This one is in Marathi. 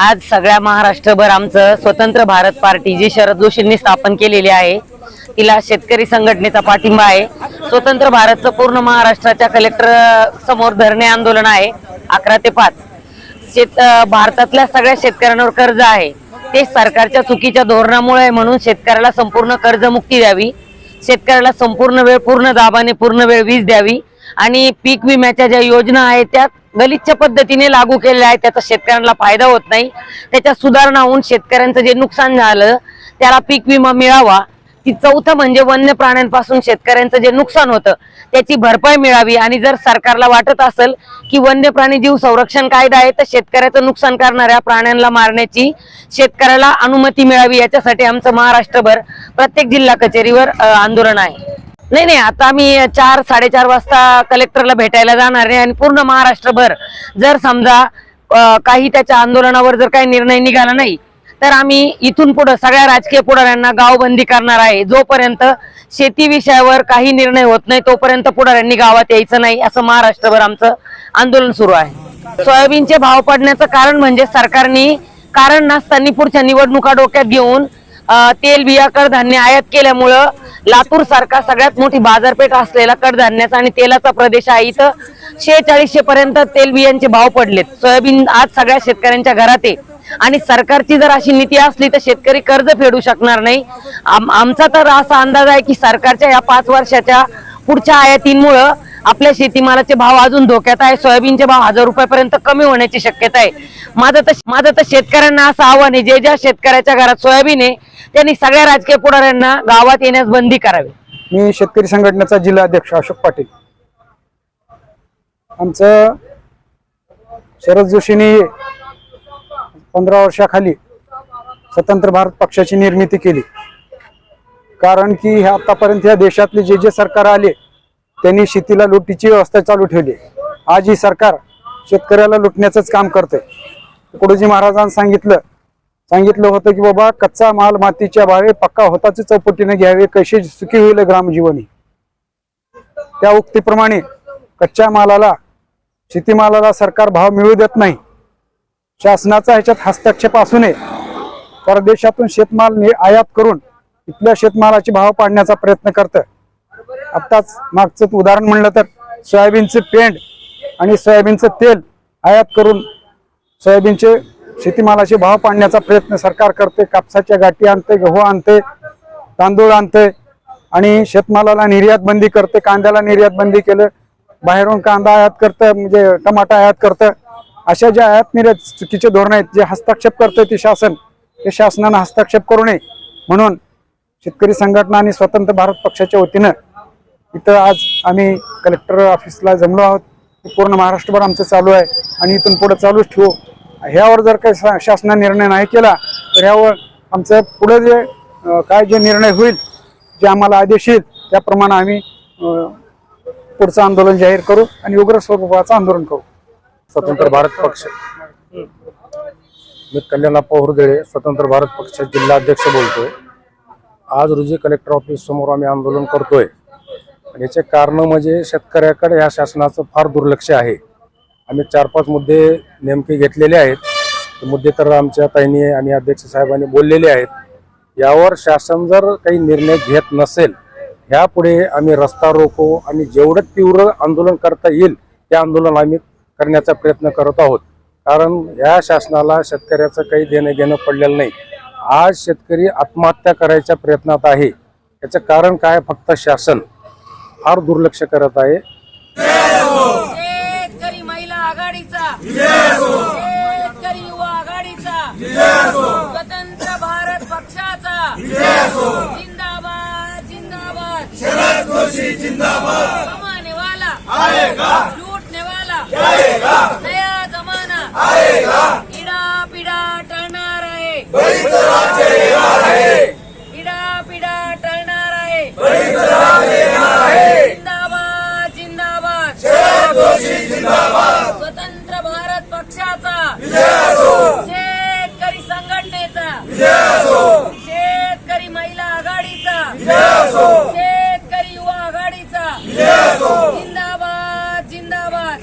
आज सगळ्या महाराष्ट्रभर आमचं स्वतंत्र भारत पार्टी जी शरद जोशींनी स्थापन केलेली आहे तिला शेतकरी संघटनेचा पाठिंबा आहे. स्वतंत्र भारतचं पूर्ण महाराष्ट्राच्या कलेक्टर समोर धरणे आंदोलन आहे अकरा ते पाच. शेत भारतातल्या सगळ्या शेतकऱ्यांवर कर्ज आहे. ते सरकारच्या चुकीच्या धोरणामुळे आहे म्हणून शेतकऱ्याला संपूर्ण कर्जमुक्ती द्यावी. शेतकऱ्याला संपूर्ण वेळ पूर्ण दाबाने पूर्ण वेळ वीज द्यावी. आणि पीक विम्याच्या ज्या योजना आहेत त्यात गलिच्छ पद्धतीने लागू केलेल्या आहेत त्याचा शेतकऱ्यांना फायदा होत नाही. त्याच्या सुधारणा होऊन शेतकऱ्यांचं जे नुकसान झालं त्याला पीक विमा मिळावा. ती चौथं म्हणजे वन्य प्राण्यांपासून शेतकऱ्यांचं जे नुकसान होतं त्याची भरपाई मिळावी. आणि जर सरकारला वाटत असेल की वन्य प्राणी जीव संरक्षण कायदा आहे तर शेतकऱ्याचं नुकसान करणाऱ्या प्राण्यांना मारण्याची शेतकऱ्याला अनुमती मिळावी. याच्यासाठी आमचं महाराष्ट्रभर प्रत्येक जिल्हा कचेरीवर आंदोलन आहे. नाही नाही आता आम्ही चार साडेचार वाजता कलेक्टरला भेटायला जाणार आहे आणि पूर्ण महाराष्ट्रभर जर समजा काही त्याच्या आंदोलनावर जर काही निर्णय निघाला नाही तर आम्ही इथून पुढे सगळ्या राजकीय पुढाऱ्यांना गावबंदी करणार आहे. जोपर्यंत शेती विषयावर काही निर्णय होत नाही तोपर्यंत पुढाऱ्यांनी गावात यायचं नाही असं महाराष्ट्रभर आमचं आंदोलन सुरू आहे. सोयाबीनचे भाव पडण्याचं कारण म्हणजे सरकारने कारण नसताना पुढच्या निवडणुका डोक्यात घेऊन तेल बिया कडधान्य आयात केल्यामुळं लातूर सारखा सगळ्यात मोठी बाजारपेठ असलेला कडधान्याचा आणि तेलाचा प्रदेश आहे. इथं शेहेचाळीसशे पर्यंत तेल बियांचे भाव पडलेत. सोयाबीन आज सगळ्या शेतकऱ्यांच्या घरात. आहे आणि सरकारची जर अशी नीती असली तर शेतकरी कर्ज फेडू शकणार नाही. आम- आमचा तर असा अंदाज आहे की सरकारच्या या पाच वर्षाच्या पुढच्या आयातींमुळं आपल्या शेतीमालाचे भाव अजून धोक्यात आहे. सोयाबीनचे भाव हजार रुपयापर्यंत कमी होण्याची शक्यता आहे. माझं तर माझं तर शेतकऱ्यांना असं आव्हान आहे. जे ज्या शेतकऱ्याच्या घरात सोयाबीन आहे त्यांनी सगळ्या राजकीय पुढाऱ्यांना गावात येण्यास बंदी करावी. मी शेतकरी संघटनेचा जिल्हा अध्यक्ष अशोक पाटील. आमचं शरद जोशींनी पंधरा वर्षाखाली स्वतंत्र भारत पक्षाची निर्मिती केली. कारण की आतापर्यंत ह्या देशातले जे जे सरकार आले त्यांनी शेतीला लुटीची व्यवस्था चालू ठेवली. आज ही सरकार शेतकऱ्याला लुटण्याचंच काम करते कुडोजी महाराजांनी सांगितलं सांगितलं होतं की बाबा कच्चा माल मातीच्या भावे पक्का होताच चौपटीने घ्यावे कसे सुखी होईल ग्रामजीवनी. त्या उक्तीप्रमाणे कच्च्या मालाला शेतीमालाला सरकार भाव मिळू देत नाही. शासनाचा ह्याच्यात हस्तक्षेप असू नये. परदेशातून शेतमाल आयात करून इथल्या शेतमालाचे भाव पाडण्याचा प्रयत्न करतं आत्ताच मागचं उदाहरण म्हणलं तर सोयाबीनचे पेंड आणि सोयाबीनचं तेल आयात करून सोयाबीनचे शेतीमालाचे भाव पाडण्याचा प्रयत्न सरकार करते. कापसाच्या गाठी आणते गहू आणते तांदूळ आणते आणि शेतमालाला निर्यात बंदी करते. कांद्याला निर्यात बंदी केलं बाहेरून कांदा आयात करतं म्हणजे टमाटा आयात करतं. अशा ज्या आयात निर्यात चुकीचे धोरण आहेत जे हस्तक्षेप करतं ते शासन ते शासनानं हस्तक्षेप करू नये. म्हणून शेतकरी संघटना आणि स्वतंत्र भारत पक्षाच्या वतीनं इथं आज आम्ही कलेक्टर ऑफिसला जमलो आहोत. पूर्ण महाराष्ट्रभर आमचं चालू आहे. आणि इथून पुढे चालूच ठेवू. ह्यावर जर काही शा- शासनाने निर्णय नाही केला तर ह्यावर आमचं पुढे जे काय जे निर्णय होईल जे आम्हाला आदेश येईल त्याप्रमाणे आम्ही पुढचं आंदोलन जाहीर करू आणि उग्र स्वरूपाचं आंदोलन करू. स्वतंत्र भारत पक्ष. मी कल्याणप्पा हुरदळे स्वतंत्र भारत पक्ष जिल्हा अध्यक्ष बोलतोय. आज रोजी कलेक्टर ऑफिस समोर आम्ही आंदोलन करतोय. याचे कारण म्हणजे शेतकऱ्याकडे ह्या शासनाचं फार दुर्लक्ष आहे. आम्ही चार पाच मुद्दे नेमके घेतलेले आहेत. मुद्दे तर आमच्या ताईनी आणि अध्यक्ष साहेबांनी बोललेले आहेत. यावर शासन जर काही निर्णय घेत नसेल ह्यापुढे आम्ही रस्ता रोको आणि जेवढं तीव्र आंदोलन करता येईल ते आंदोलन आम्ही करण्याचा प्रयत्न करत आहोत. कारण या शासनाला शेतकऱ्याचं काही देणं घेणं पडलेलं नाही. आज शेतकरी आत्महत्या करायच्या प्रयत्नात आहे. याचं कारण काय? फक्त शासन. फार दुर्लक्ष करत आहे. शेतकरी महिला आघाडीचा. शेतकरी युवा आघाडीचा. स्वतंत्र भारत पक्षाचा. जिंदाबाद जिंदाबाद. शरद जोशी जिंदाबाद. कमाने वाला आएगा लूटने वाला जाएगा नया जमाना. आएगा इडा पिडा टळणार आहे इडा पिडा टळणार आहे जिंदाबाद जिंदाबाद स्वतंत्र भारत पक्षाचा! शेतकरी संघटनेचा! शेतकरी महिला आघाडीचा! शेतकरी युवा आघाडीचा! जिंदाबाद जिंदाबाद!